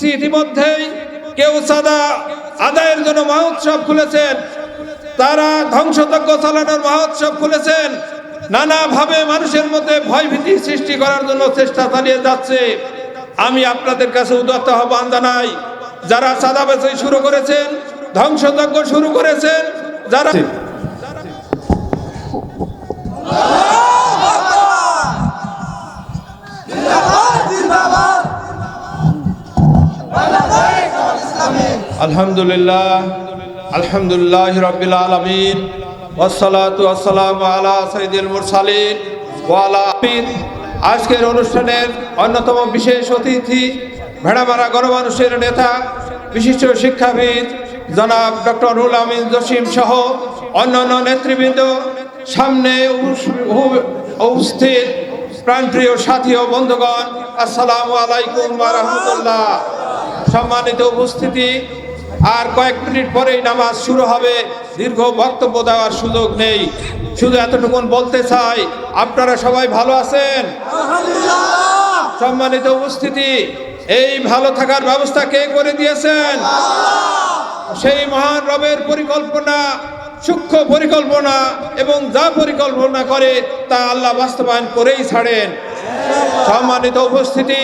দেখছি ইতিমধ্যেই। কেউ সাদা আদায়ের জন্য মহোৎসব খুলেছেন। তারা ধ্বংসযজ্ঞ চালানোর মহোৎসব খুলেছেন। নানাভাবে মানুষের মধ্যে ভয়ভীতি সৃষ্টি করার জন্য চেষ্টা চালিয়ে যাচ্ছে। আমি আপনাদের কাছে উদাত্ত আহ্বান জানাই, যারা চাঁদাবাজি শুরু করেছেন ধ্বংসযজ্ঞ শুরু করেছেন, যারা আলহামদুলিল্লাহ আলহামদুলিল্লাহ রবিল আলমিন আজকের অনুষ্ঠানের অন্যতম বিশেষ অতিথি ভেড়ামারা গণমানুষের নেতা, বিশিষ্ট শিক্ষাবিদ জনাব ডক্টর রুল আমিন জসিম সহ অন্যান্য নেতৃবৃন্দ সামনে উপস্থিত প্রাণপ্রিয় সাথী ও বন্ধুগণ, আসসালামু আলাইকুম রাহমাতুল্লাহ। সম্মানিত উপস্থিতি আর কয়েক মিনিট পরেই নামাজ শুরু হবে। দীর্ঘ বক্তব্য দেওয়ার সুযোগ নেই। শুধু এতটুকুন বলতে চাই, আপনারা সবাই ভালো আছেন? সম্মানিত উপস্থিতি, এই ভালো থাকার ব্যবস্থা কে করে দিয়েছেন? সেই মহান রবের পরিকল্পনা, সূক্ষ্ম পরিকল্পনা এবং যা পরিকল্পনা করে তা আল্লাহ বাস্তবায়ন করেই ছাড়েন। সম্মানিত উপস্থিতি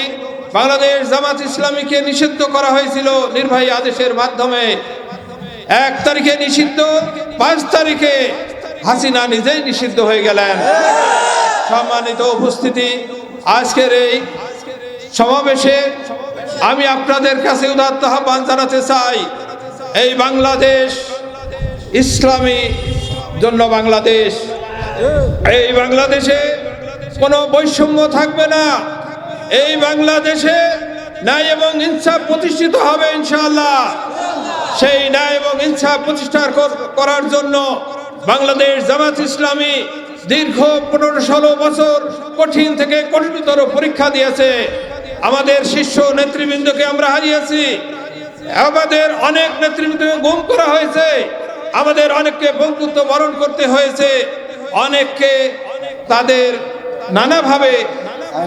বাংলাদেশ জামাত ইসলামীকে নিষিদ্ধ করা হয়েছিল নির্বাহী আদেশের মাধ্যমে। এক তারিখে নিষিদ্ধ, পাঁচ তারিখে হাসিনা নিজেই নিষিদ্ধ হয়ে গেলেন। সম্মানিত উপস্থিতি, আজকের এই সমাবেশে আমি আপনাদের কাছে উদাত্ত আহ্বান জানাতে চাই, এই বাংলাদেশ ইসলামী জন্য বাংলাদেশ। এই বাংলাদেশে কোনো বৈষম্য থাকবে না। এই বাংলাদেশে ন্যায় এবং ইনসাফ প্রতিষ্ঠিত হবে ইনশাআল্লাহ। সেই ন্যায় এবং ইনসাফ প্রতিষ্ঠা করার জন্য বাংলাদেশ জামাত ইসলামী দীর্ঘ পনেরো ষোলো বছর কঠিন থেকে কঠিনতর পরীক্ষা দিয়েছে। আমাদের শীর্ষ নেতৃবৃন্দকে আমরা হারিয়েছি। আমাদের অনেক নেতৃবৃন্দকে গুম করা হয়েছে। আমাদের অনেককে বন্ধুত্ব বরণ করতে হয়েছে। অনেককে তাদের নানাভাবে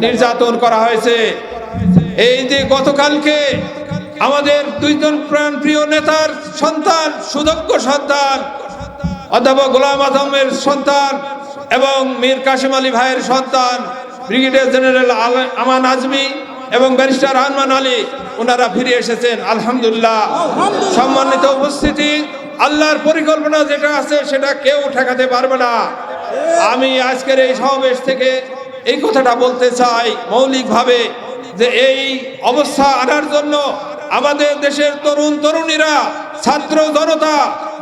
নির্যাতন করা হয়েছে। এই যে গতকালকে আমাদের দুইজন প্রাণ প্রিয় নেতার সন্তান, সুদক্ষ সন্তান, অধ্যাপক গোলাম আজমের সন্তান এবং মীর কাশিম আলী ভাইয়ের সন্তান, ব্রিগেডিয়ার জেনারেল আমান আজমি এবং ব্যারিস্টার রহমান আলী ওনারা ফিরে এসেছেন, আলহামদুলিল্লাহ। সম্মানিত উপস্থিতি, আল্লাহর পরিকল্পনা যেটা আছে সেটা কেউ ঠেকাতে পারবে না। আমি আজকের এই সমাবেশ থেকে এই কথাটা বলতে চাই মৌলিকভাবে যে এই অবস্থা আনার জন্য আমাদের দেশের তরুণ তরুণীরা, ছাত্র জনতা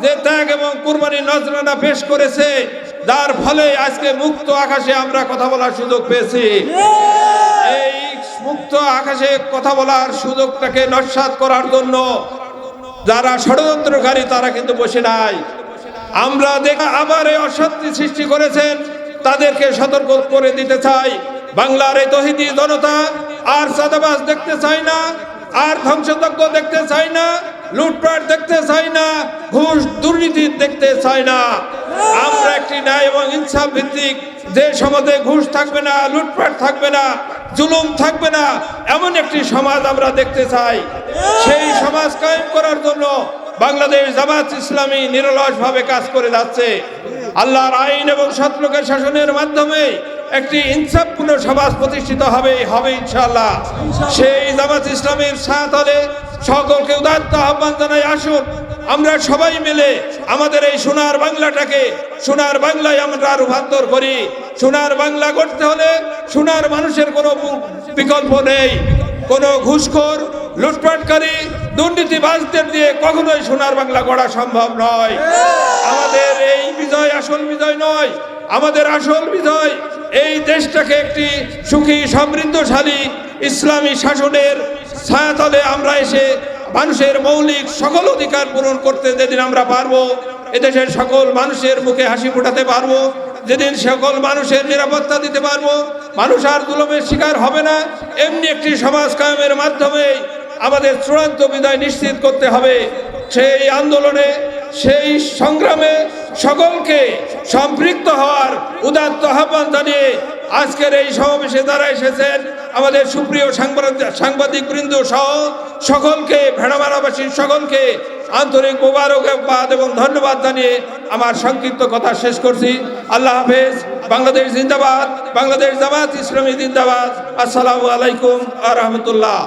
যে ত্যাগ এবং কুরবানি নজরানা পেশ করেছে, যার ফলে আজকে মুক্ত আকাশে আমরা কথা বলার সুযোগ পেয়েছি। এই মুক্ত আকাশে কথা বলার সুযোগটাকে নস্বাত করার জন্য যারা ষড়যন্ত্রকারী তারা কিন্তু বসে নাই। আমরা দেখা আবার এই অশান্তি সৃষ্টি করেছেন তাদেরকে সতর্ক করে দিতে চাই। বাংলার এই তহিদি জনতা আর চাঁদাবাজ দেখতে চাই না, আর ধ্বংসযজ্ঞ দেখতে চাই না, লুটপাট দেখতে চাই না, ঘুষ দুর্নীতি দেখতে চাই না। আমরা একটি ন্যায় এবং ইনসাফ ভিত্তিক যে সমাজে ঘুষ থাকবে না, লুটপাট থাকবে না, জুলুম থাকবে না, এমন একটি সমাজ আমরা দেখতে চাই। সেই সমাজ কায়েম করার জন্য বাংলাদেশ জামাত ইসলামী নিরলসভাবে কাজ করে যাচ্ছে। আল্লাহর আইন এবং সৎলোকের শাসনের মাধ্যমে একটি ইনসাফপূর্ণ সমাজ প্রতিষ্ঠিত হবে হবে ইনশাআল্লাহ। সেই জামাত ইসলামের সাথে সকলকে উদাত্ত আহ্বান জানাই আসুন আমরা সবাই মিলে আমাদের এই সোনার বাংলাটাকে সোনার বাংলায় আমরা রূপান্তর করি। সোনার বাংলা করতে হলে সোনার মানুষের কোনো বিকল্প নেই কোনো ঘুষখোর লুটপাটকারী, দুর্নীতিবাজদের দিয়ে কখনোই সোনার বাংলা গড়া সম্ভব নয়। আমাদের এই বিজয় আসল বিজয় নয়, আমাদের আসল বিজয় এই দেশটাকে একটি সুখী, সমৃদ্ধশালী ইসলামী শাসনের ছায়াতলে আমরা এসে মানুষের মৌলিক সকল অধিকার পূরণ করতে যেদিন আমরা পারব, এদেশের সকল মানুষের মুখে হাসি ফোটাতে পারব, যেদিন সকল মানুষের নিরাপত্তা দিতে পারব, মানুষ আর দুলমের শিকার হবে না, এমনি একটি সমাজ কায়েমের মাধ্যমে আমাদের চূড়ান্ত বিদায় নিশ্চিত করতে হবে। সেই আন্দোলনে, সেই সংগ্রামে সকলকে সম্পৃক্ত হওয়ার উদাত্ত আহ্বান জানিয়ে আজকের এই সমাবেশে দ্বারা এসেছেন, আমাদের সুপ্রিয় সাংবাদিক বৃন্দ সহ সকলকে ভেড়ামারাবাসীর সকলকে আন্তরিক মোবারকবাদ এবং ধন্যবাদ জানিয়ে আমার সংক্ষিপ্ত কথা শেষ করছি। আল্লাহ হাফেজ। বাংলাদেশ জিন্দাবাদ। বাংলাদেশ জামাত ইসলামী জিন্দাবাদ। আসসালামু আলাইকুম আ রহমতুল্লাহ।